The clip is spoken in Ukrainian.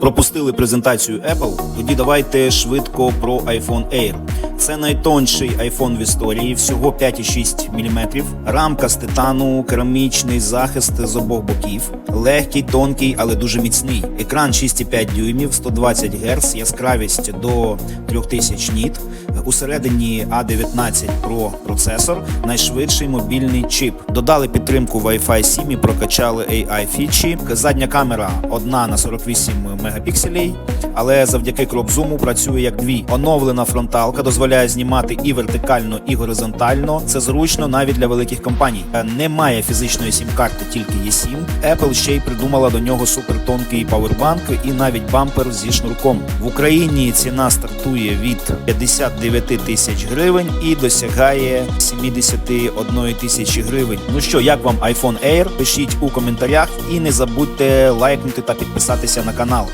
Пропустили презентацію Apple? Тоді давайте швидко про iPhone Air. Це найтонший iPhone в історії, всього 5,6 мм. Рамка з титану, керамічний захист з обох боків, легкий, тонкий, але дуже міцний. Екран 6,5 дюймів, 120 Гц, яскравість до 3000 ніт. Усередині A19 Pro процесор, найшвидший мобільний чіп. Додали підтримку Wi-Fi 7 і прокачали AI фічі. Задня камера одна на 48 мегапікселей, але завдяки кроп-зуму працює як дві. Оновлена фронталка дозволяє знімати і вертикально, і горизонтально. Це зручно навіть для великих компаній. Е, Немає фізичної сім-карти, тільки є сім. Apple ще й придумала до нього супертонкий павербанк і навіть бампер зі шнурком. В Україні ціна стартує від 59 тисяч гривень і досягає 71 тисячі гривень. Ну що, як вам iPhone Air? Пишіть у коментарях і не забудьте лайкнути та підписатися на канал.